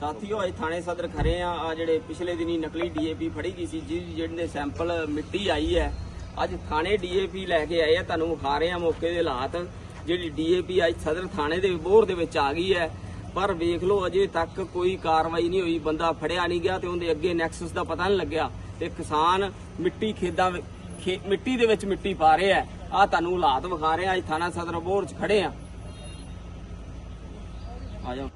ਸਾਥੀਓ, ਅੱਜ ਥਾਣੇ ਸਦਰ ਖਰੇ ਆ। ਆ ਜਿਹੜੇ ਪਿਛਲੇ ਦਿਨੀ ਨਕਲੀ ਡੀਏਪੀ ਫੜੀ ਗਈ ਸੀ ਜਿਹਦੀ ਜਿਹੜੇ ਸੈਂਪਲ ਮਿੱਟੀ ਆਈ ਹੈ। ਅੱਜ ਥਾਣੇ ਡੀਏਪੀ ਲੈ ਕੇ ਆਏ ਆ। ਤੁਹਾਨੂੰ ਵਿਖਾ ਰਹੇ ਆ ਮੌਕੇ ਦੇ ਹਾਲਾਤ। ਜਿਹੜੀ ਡੀਏਪੀ ਅੱਜ ਸਦਰ ਥਾਣੇ ਦੇ ਬੋਰ ਦੇ ਵਿੱਚ ਆ ਗਈ ਹੈ। ਪਰ ਵੇਖ ਲਓ, ਅਜੇ ਤੱਕ ਕੋਈ ਕਾਰਵਾਈ ਨਹੀਂ ਹੋਈ। ਬੰਦਾ ਫੜਿਆ ਨਹੀਂ ਗਿਆ ਤੇ ਉਹਦੇ ਅੱਗੇ ਨੈਕਸਸ ਦਾ ਪਤਾ ਨਹੀਂ ਲੱਗਿਆ। ਤੇ ਕਿਸਾਨ ਮਿੱਟੀ ਖੇਦਾਂ ਖੇ- ਮਿੱਟੀ ਦੇ ਵਿੱਚ ਮਿੱਟੀ ਪਾ ਰਿਹਾ ਆ ਤੁਹਾਨੂੰ ਹਾਲਾਤ ਵਿਖਾ ਰਹੇ। ਆ ਅੱਜ ਥਾਣਾ ਸਦਰ ਬੋਰ 'ਚ ਖੜੇ ਆ। ਆ ਜਾਓ।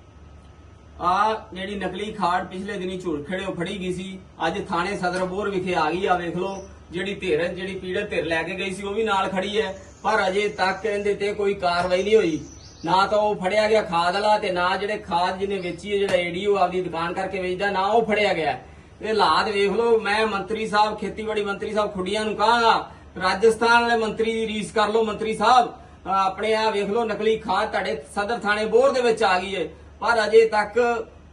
ਆ ਜਿਹੜੀ ਨਕਲੀ ਖਾੜ ਪਿਛਲੇ ਦਿਨੀ ਝੁਰਖੜਿਓ ਫੜੀ ਗਈ ਸੀ, ਅੱਜ ਥਾਣੇ ਸਦਰ ਬੋਰ ਵਿਖੇ ਆ ਗਈ ਆ, ਵੇਖ ਲਓ, ਜਿਹੜੀ ਧਿਰ, ਜਿਹੜੀ ਪੀੜਤ ਧਿਰ ਲੈ ਕੇ ਗਈ ਸੀ, ਉਹ ਵੀ ਨਾਲ ਖੜੀ ਹੈ, ਪਰ ਅਜੇ ਤੱਕ ਇਹਦੇ ਤੇ ਕੋਈ ਕਾਰਵਾਈ ਨਹੀਂ ਹੋਈ। ਨਾ ਤਾਂ ਉਹ ਫੜਿਆ ਗਿਆ ਖਾਦ ਵਾਲਾ ਤੇ ਨਾ ਜਿਹੜੇ ਖਾਦ ਜਿਹਨੇ ਵੇਚੀ ਹੈ, ਜਿਹੜਾ ਏਡੀਓ ਆਪਦੀ ਦੁਕਾਨ ਕਰਕੇ ਵੇਚਦਾ, ਨਾ ਉਹ ਫੜਿਆ ਗਿਆ। ਇਹ ਹਾਲਾਤ ਵੇਖ ਲਓ, ਮੈਂ ਮੰਤਰੀ ਸਾਹਿਬ, ਖੇਤੀਬਾੜੀ ਮੰਤਰੀ ਸਾਹਿਬ ਖੁੱਡੀਆਂ ਨੂੰ ਕਹਾਂਗਾ, ਰਾਜਸਥਾਨ ਵਾਲੇ ਮੰਤਰੀ ਦੀ ਰੀਸ ਕਰ ਲਓ, ਮੰਤਰੀ ਸਾਹਿਬ ਆਪਣੇ ਆ ਵੇਖ ਲਓ, ਨਕਲੀ ਖਾਦ ਤੁਹਾਡੇ ਸਦਰ ਥਾਣੇ ਬੋਰ ਦੇ ਵਿੱਚ ਆ ਗਈ ਹੈ। ਪਰ ਅਜੇ ਤੱਕ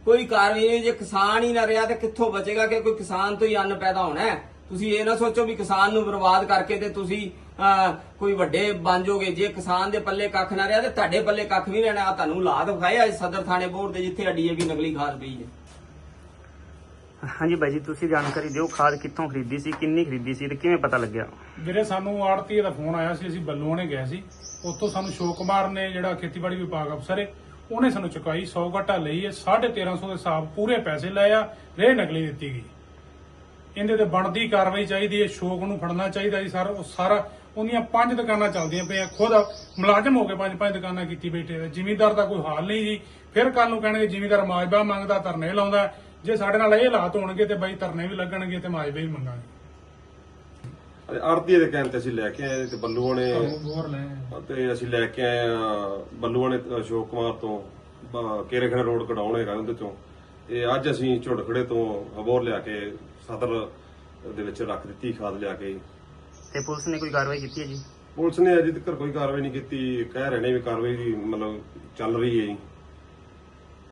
ਕੋਈ ਕਾਰਵਾਈ ਨਹੀਂ। ਜੇ ਕਿਸਾਨ ਹੀ ਨਾ ਰਿਹਾ ਤੇ ਕਿੱਥੋਂ ਬਚੇਗਾ ਕਿ ਕੋਈ ਕਿਸਾਨ ਤੋਂ ਹੀ ਅੰਨ ਪੈਦਾ ਹੋਣਾ ਹੈ? ਤੁਸੀਂ ਇਹ ਨਾ ਸੋਚੋ ਵੀ ਕਿਸਾਨ ਨੂੰ ਬਰਬਾਦ ਕਰਕੇ ਤੇ ਤੁਸੀਂ ਕੋਈ ਵੱਡੇ ਬਣ ਜਾਓਗੇ। ਜੇ ਕਿਸਾਨ ਦੇ ਪੱਲੇ ਕੱਖ ਨਾ ਰਿਹਾ ਤੇ ਤੁਹਾਡੇ ਪੱਲੇ ਕੱਖ ਵੀ ਰਹਿਣਾ। ਆਹ ਤੁਹਾਨੂੰ ਲਾਦ ਵਿਖਾਏ ਅੱਜ ਸਦਰ ਥਾਣੇ ਬੋਰ ਦੇ ਜਿੱਥੇ ਡੀਏਪੀ ਨਕਲੀ ਖਾਦ ਪਈ ਹੈ। ਹਾਂਜੀ ਬਾਈ ਜੀ ਤੁਸੀਂ ਜਾਣਕਾਰੀ ਦਿਓ ਖਾਦ ਕਿੱਥੋਂ ਖਰੀਦੀ ਸੀ ਕਿੰਨੀ ਖਰੀਦੀ ਸੀ ਤੇ ਕਿਵੇਂ ਪਤਾ ਲੱਗਿਆ? ਵੀਰੇ ਸਾਨੂੰ ਆੜਤੀ ਦਾ ਫੋਨ ਆਇਆ ਸੀ ਅਸੀਂ ਬੱਲੂਆਣੇ ਗਏ ਸੀ। ਉੱਥੋਂ ਸਾਨੂੰ ਸ਼ੋਕ ਕੁਮਾਰ ਨੇ ਜਿਹੜਾ ਖੇਤੀਬਾੜੀ ਵਿਭਾਗ ਅਫਸਰ ਹੈ ਉਹਨੇ ਸਾਨੂੰ ਚੁਕਾਈ 100 ਘਟਾ ਲਈ ਹੈ 1350 ਦੇ ਹਿਸਾਬ ਪੂਰੇ ਪੈਸੇ ਲਏ ਆ ਰੇ ਨਕਲੀ ਦਿੱਤੀ ਗਈ। ਇਹਦੇ ਤੇ ਬਣਦੀ ਕਾਰਵਾਈ ਚਾਹੀਦੀ ਹੈ, ਸ਼ੋਕ ਨੂੰ ਫੜਨਾ ਚਾਹੀਦਾ ਜੀ ਸਰ, ਉਹ ਸਾਰਾ, ਉਹਦੀਆਂ ਪੰਜ ਦੁਕਾਨਾਂ ਚੱਲਦੀਆਂ ਪਈਆਂ, ਖੁਦ ਮੁਲਾਜ਼ਮ ਹੋ ਕੇ ਪੰਜ ਪੰਜ ਦੁਕਾਨਾਂ ਕੀਤੀ ਬੈਠੇ ਆ ਜ਼ਿਮੀਂਦਾਰ ਦਾ ਕੋਈ ਹਾਲ ਨਹੀਂ ਜੀ। ਫਿਰ ਕੱਲ ਨੂੰ ਕਹਿਣਗੇ, ਜ਼ਿਮੀਂਦਾਰ ਮਾਜਬਾ ਮੰਗਦਾ, ਧਰਨੇ ਲਾਉਂਦਾ। ਜੇ ਸਾਡੇ ਨਾਲ ਇਹ ਹਾਲਾਤ ਹੋਣਗੇ ਤੇ ਬਾਈ ਧਰਨੇ ਵੀ ਲੱਗਣਗੇ ਤੇ ਮਾਜਬੇ ਵੀ ਮੰਗਾਂਗੇ। ਆਰਤੀ ਦੇ ਕਹਿਣ ਤੇ ਅਸੀਂ ਲੈ ਕੇ ਆਏ ਤੇ ਹੋਰ ਲੈ ਤੇ ਅਸੀਂ ਲੈ ਕੇ ਆਏ ਆ ਬੱਲੂਆਣੇ ਅਸ਼ੋਕ ਕੁਮਾਰ ਤੋਂ ਕੇਰੇਖਣਾ ਰੋਡ ਕਢਾਉਣ ਹੈਗਾ ਉਹਦੇ ਤੋਂ ਇਹ ਅੱਜ ਅਸੀਂ ਝੁੜਖੜੇ ਤੋਂ ਹਬੋਰ ਲਿਆ ਕੇ ਸਦਰ ਦੇ ਵਿੱਚ ਰੱਖ ਦਿੱਤੀ ਖਾਦ ਲਿਆ ਕੇ। ਤੇ ਪੁਲਿਸ ਨੇ ਕੋਈ ਕਾਰਵਾਈ ਕੀਤੀ ਹੈ ਜੀ? ਪੁਲਿਸ ਨੇ ਅਜੇ ਤੱਕ ਕੋਈ ਕਾਰਵਾਈ ਨਹੀਂ ਕੀਤੀ। ਕਹਿ ਰਹੇ ਨੇ ਵੀ ਕਾਰਵਾਈ ਦੀ ਮਤਲਬ ਚੱਲ ਰਹੀ ਹੈ ਜੀ।